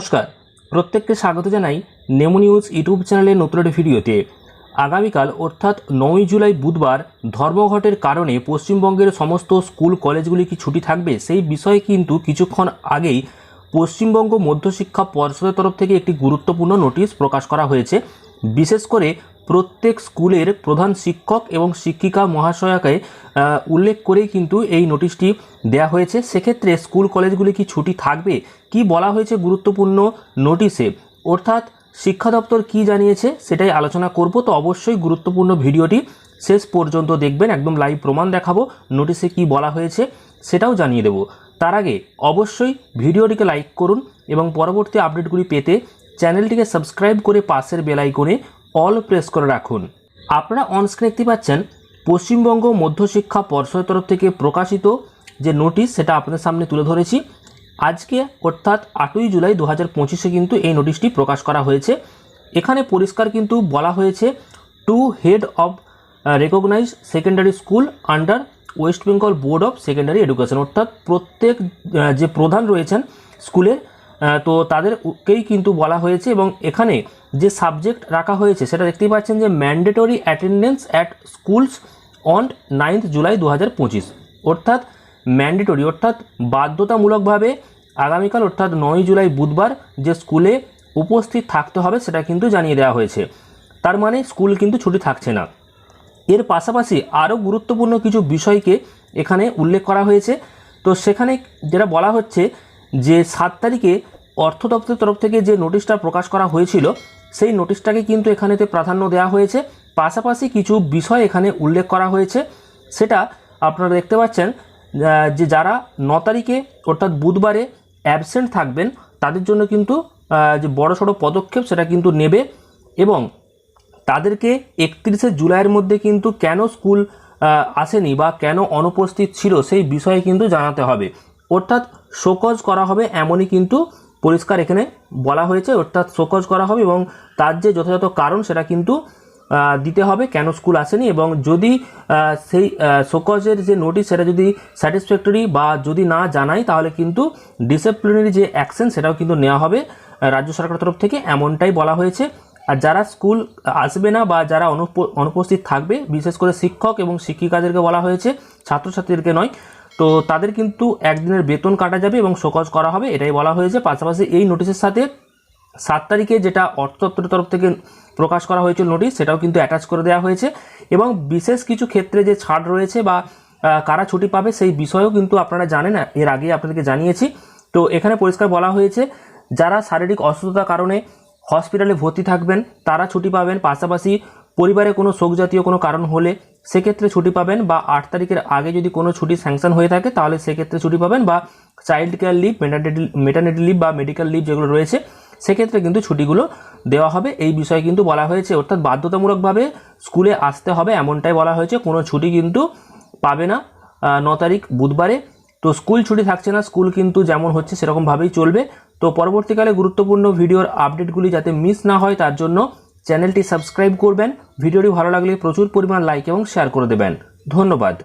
নমস্কার। প্রত্যেককে স্বাগত জানাই নেমো নিউজ ইউটিউব চ্যানেলের নতুন একটি ভিডিওতে। আগামীকাল, অর্থাৎ নয়ই জুলাই বুধবার, ধর্মঘটের কারণে পশ্চিমবঙ্গের সমস্ত স্কুল, কলেজগুলি কি ছুটি থাকবে সেই বিষয়ে কিন্তু কিছুক্ষণ আগেই পশ্চিমবঙ্গ মধ্যশিক্ষা পর্ষদের তরফ থেকে একটি গুরুত্বপূর্ণ নোটিশ প্রকাশ করা হয়েছে। বিশেষ করে প্রত্যেক স্কুলের প্রধান শিক্ষক এবং শিক্ষিকা মহাশয়াকে উল্লেখ করেই কিন্তু এই নোটিশটি দেয়া হয়েছে। সেক্ষেত্রে স্কুল কলেজগুলি কি ছুটি থাকবে? কি বলা হয়েছে গুরুত্বপূর্ণ নোটিশে? অর্থাৎ শিক্ষা দপ্তর কি জানিয়েছে সেটাই আলোচনা করব। তো অবশ্যই গুরুত্বপূর্ণ ভিডিওটি শেষ পর্যন্ত দেখবেন, একদম লাইভ প্রমাণ দেখাবো, নোটিশে কি বলা হয়েছে সেটাও জানিয়ে দেবো। তার আগে অবশ্যই ভিডিওটিকে লাইক করুন এবং পরবর্তী আপডেটগুলি পেতে চ্যানেলটিকে সাবস্ক্রাইব করে পাশের বেল আইকনে অল প্রেস করে রাখুন। আপনারা অনস্ক্রিন দেখতে পাচ্ছেন, পশ্চিমবঙ্গ মধ্যশিক্ষা পর্ষদের তরফ থেকে প্রকাশিত যে নোটিশ সেটা আপনাদের সামনে তুলে ধরেছি। আজকে, অর্থাৎ আটই জুলাই দু হাজার পঁচিশে কিন্তু এই নোটিশটি প্রকাশ করা হয়েছে। এখানে পরিষ্কার কিন্তু বলা হয়েছে to head of recognise secondary school under West Bengal Board of Secondary Education অর্থাৎ প্রত্যেক যে প্রধান রয়েছেন স্কুলের তো তাদেরকেই কিন্তু বলা হয়েছে এবং এখানে যে সাবজেক্ট রাখা হয়েছে, সেটা দেখতেই পাচ্ছেন যে mandatory attendance at schools on ninth July দু হাজার পঁচিশ। অর্থাৎ ম্যান্ডেটরি অর্থাৎ বাধ্যতামূলকভাবে আগামীকাল, অর্থাৎ নয় জুলাই বুধবার যে স্কুলে উপস্থিত থাকতে হবে, সেটা কিন্তু জানিয়ে দেওয়া হয়েছে। তার মানে স্কুল কিন্তু ছুটি থাকছে না। এর পাশাপাশি আরও গুরুত্বপূর্ণ কিছু বিষয়কে এখানে উল্লেখ করা হয়েছে। তো সেখানে যেটা বলা হচ্ছে যে সাত তারিখে অর্থ দপ্তরের তরফ থেকে যে নোটিশটা প্রকাশ করা হয়েছিল, সেই নোটিশটাকে কিন্তু এখানেতে প্রাধান্য দেওয়া হয়েছে। পাশাপাশি কিছু বিষয় এখানে উল্লেখ করা হয়েছে। সেটা আপনারা দেখতে পাচ্ছেন যে যারা ন তারিখে, অর্থাৎ বুধবারে অ্যাবসেন্ট থাকবেন, তাদের জন্য কিন্তু যে বড় সড়ো পদক্ষেপ সেটা কিন্তু নেবে এবং তাদেরকে একত্রিশে জুলাইয়ের মধ্যে কিন্তু কেন স্কুল আসেনি বা কেন অনুপস্থিত ছিল সেই বিষয়ে কিন্তু জানাতে হবে। অর্থাৎ শোকজ করা হবে এমনই কিন্তু পরিষ্কার এখানে বলা হয়েছে, অর্থাৎ শোকজ করা হবে এবং তার যে যথাযথ কারণ সেটা কিন্তু দিতে হবে কেন স্কুল আসেনি এবং যদি সেই শোকজের যে নোটিশ সেটা যদি স্যাটিসফ্যাক্টরি বা যদি না জানায় তাহলে কিন্তু ডিসিপ্লিনারি যে অ্যাকশন সেটাও কিন্তু নেওয়া হবে রাজ্য সরকারের তরফ থেকে এমনটাই বলা হয়েছে। আর যারা স্কুল আসবে না বা যারা অনুপ- অনুপস্থিত থাকবে, বিশেষ করে শিক্ষক এবং শিক্ষিকাদেরকে বলা হয়েছে, ছাত্রছাত্রীদেরকে নয় তো তাদের কিন্তু একদিনের বেতন কাটা যাবে এবং শোকজ করা হবে, এটাই বলা হয়েছে। পাশাপাশি এই নোটিশের সাথে সাত তারিখে যেটা অর্থ দপ্তরের তরফ থেকে প্রকাশ করা হয়েছিল নোটিশ, সেটাও কিন্তু অ্যাটাচ করে দেওয়া হয়েছে এবং বিশেষ কিছু ক্ষেত্রে যে ছাড় রয়েছে বা কারা ছুটি পাবে সেই বিষয়েও কিন্তু আপনারা জানেন, এর আগে আপনাদেরকে জানিয়েছি। তো এখানে পরিষ্কার বলা হয়েছে, যারা শারীরিক অসুস্থতার কারণে হসপিটালে ভর্তি থাকবেন, তারা ছুটি পাবেন। পাশাপাশি পরিবারে কোনো শোক জাতীয় কোনো কারণ হলে সেক্ষেত্রে ছুটি পাবেন বা আট তারিখের আগে যদি কোনো ছুটি স্যাংশন হয়ে থাকে তাহলে সেক্ষেত্রে ছুটি পাবেন বা child care leave maternity maternity leave বা মেডিকেল লিভ যেগুলো রয়েছে সেক্ষেত্রে কিন্তু ছুটিগুলো দেওয়া হবে। এই বিষয়ে কিন্তু বলা হয়েছে, অর্থাৎ বাধ্যতামূলকভাবে স্কুলে আসতে হবে এমনটাই বলা হয়েছে। কোনো ছুটি কিন্তু পাবে না ন তারিখ বুধবারে। তো স্কুল ছুটি থাকছে না, স্কুল কিন্তু যেমন হচ্ছে সেরকমভাবেই চলবে। তো পরবর্তীকালে গুরুত্বপূর্ণ ভিডিওর আপডেটগুলি যাতে মিস না হয় তার জন্য চ্যানেলটি সাবস্ক্রাইব করবেন। ভিডিওটি ভালো লাগলে প্রচুর পরিমাণ লাইক এবং শেয়ার করে দেবেন। ধন্যবাদ।